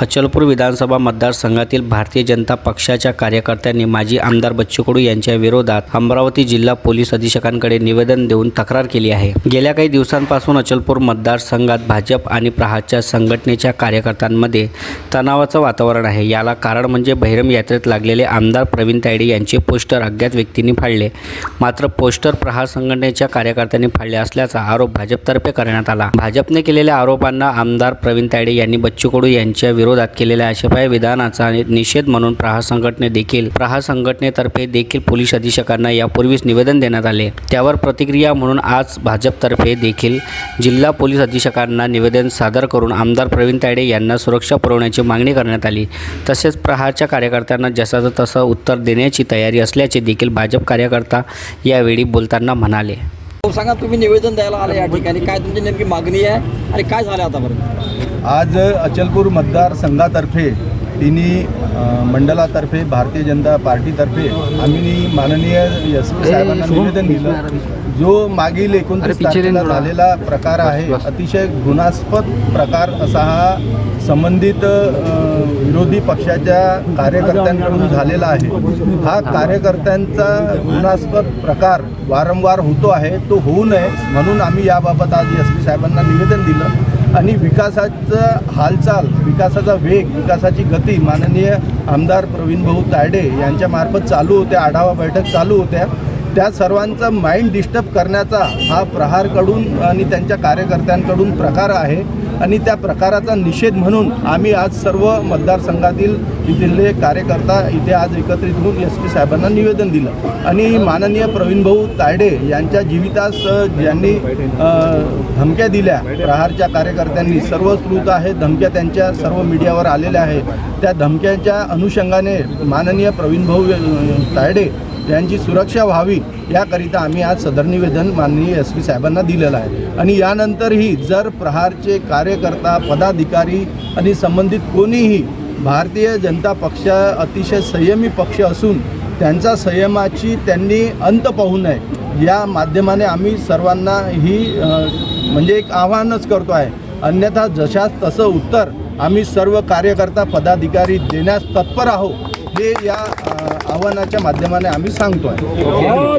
अचलपूर विधानसभा मतदारसंघातील भारतीय जनता पक्षाच्या कार्यकर्त्यांनी माजी आमदार बच्चू कडू यांच्या विरोधात अमरावती जिल्हा पोलीस अधीक्षकांकडे निवेदन देऊन तक्रार केली आहे. गेल्या काही दिवसांपासून अचलपूर मतदारसंघात भाजप आणि प्रहारच्या संघटनेच्या कार्यकर्त्यांमध्ये तणावाचं वातावरण आहे. याला कारण म्हणजे बहिरम यात्रेत लागलेले आमदार प्रवीण तायडे यांचे पोस्टर अज्ञात व्यक्तींनी फाडले. मात्र पोस्टर प्रहार संघटनेच्या कार्यकर्त्यांनी फाडले असल्याचा आरोप भाजपतर्फे करण्यात आला. भाजपने केलेल्या आरोपांना आमदार प्रवीण तायडे यांनी बच्चू कडू यांच्या विरोधात केलेल्या आशेपाय विधानाचा निषेध म्हणून प्रहार संघटने देखील प्रहार संघटनेतर्फे देखील पोलीस अधीक्षकांना यापूर्वीच निवेदन देण्यात आले. त्यावर प्रतिक्रिया म्हणून आज भाजपतर्फे देखील जिल्हा पोलीस अधीक्षकांना निवेदन सादर करून आमदार प्रवीण तायडे यांना सुरक्षा पुरवण्याची मागणी करण्यात आली. तसेच प्रहारच्या कार्यकर्त्यांना जसाचं तसं उत्तर देण्याची तयारी असल्याचे देखील भाजप कार्यकर्ता यावेळी बोलताना म्हणाले. हो, सांगा तुम्ही निवेदन द्यायला आले या ठिकाणी. काय तुमची नेमकी मागणी आहे आणि काय झालं आतापर्यंत? आज अचलपूर मतदारसंघातर्फे तिन्ही अ, मंडळातर्फे भारतीय जनता पार्टीतर्फे आम्ही माननीय एस पी साहेबांना निवेदन दिलं. जो मागील एकोणतीस तारखेला झालेला प्रकार आहे अतिशय घृणास्पद प्रकार असा हा संबंधित विरोधी पक्षाच्या कार्यकर्त्यांकडून झालेला आहे. हा कार्यकर्त्यांचा घृणास्पद प्रकार वारंवार होतो आहे तो होऊ नये म्हणून आम्ही याबाबत आज एस पी साहेबांना निवेदन दिलं. आणि विकासाचं हालचाल विकासाचा वेग विकासाची गती माननीय आमदार प्रवीण भाऊ तायडे यांच्यामार्फत चालू होत्या आढावा बैठक चालू होत्या. त्या सर्वांचा माइंड डिस्टर्ब करण्याचा हा प्रहारकडून आणि त्यांच्या कार्यकर्त्यांकडून प्रकार आहे. आणि त्या प्रकाराचा निषेध म्हणून आम्ही आज सर्व मतदारसंघातील इथले कार्यकर्ता इथे आज एकत्रित होऊन एस पी साहेबांना निवेदन दिलं. आणि माननीय प्रवीणभाऊ तायडे यांच्या जीवितास ज्यांनी धमक्या दिल्या प्रहारच्या कार्यकर्त्यांनी सर्व स्रोत आहे धमक्या त्यांच्या सर्व मीडियावर आलेल्या आहेत. त्या धमक्याच्या अनुषंगाने माननीय प्रवीणभाऊ तायडे यांची सुरक्षा व्हावी याकरिता आम्ही आज सदर निवेदन माननीय एस पी साहेबांना दिलेलं आहे. आणि यानंतरही जर प्रहारचे कार्यकर्ता पदाधिकारी आणि संबंधित कोणीही भारतीय जनता पक्ष अतिशय संयमी पक्ष असून त्यांचा संयमाची त्यांनी अंत पाहू नये या माध्यमाने आम्ही सर्वांना ही म्हणजे एक आव्हानच करतो आहे. अन्यथा जशास तसं उत्तर आम्ही सर्व कार्यकर्ता पदाधिकारी देण्यास तत्पर आहोत. हे या आव्हानाच्या माध्यमाने आम्ही सांगतो आहे हो,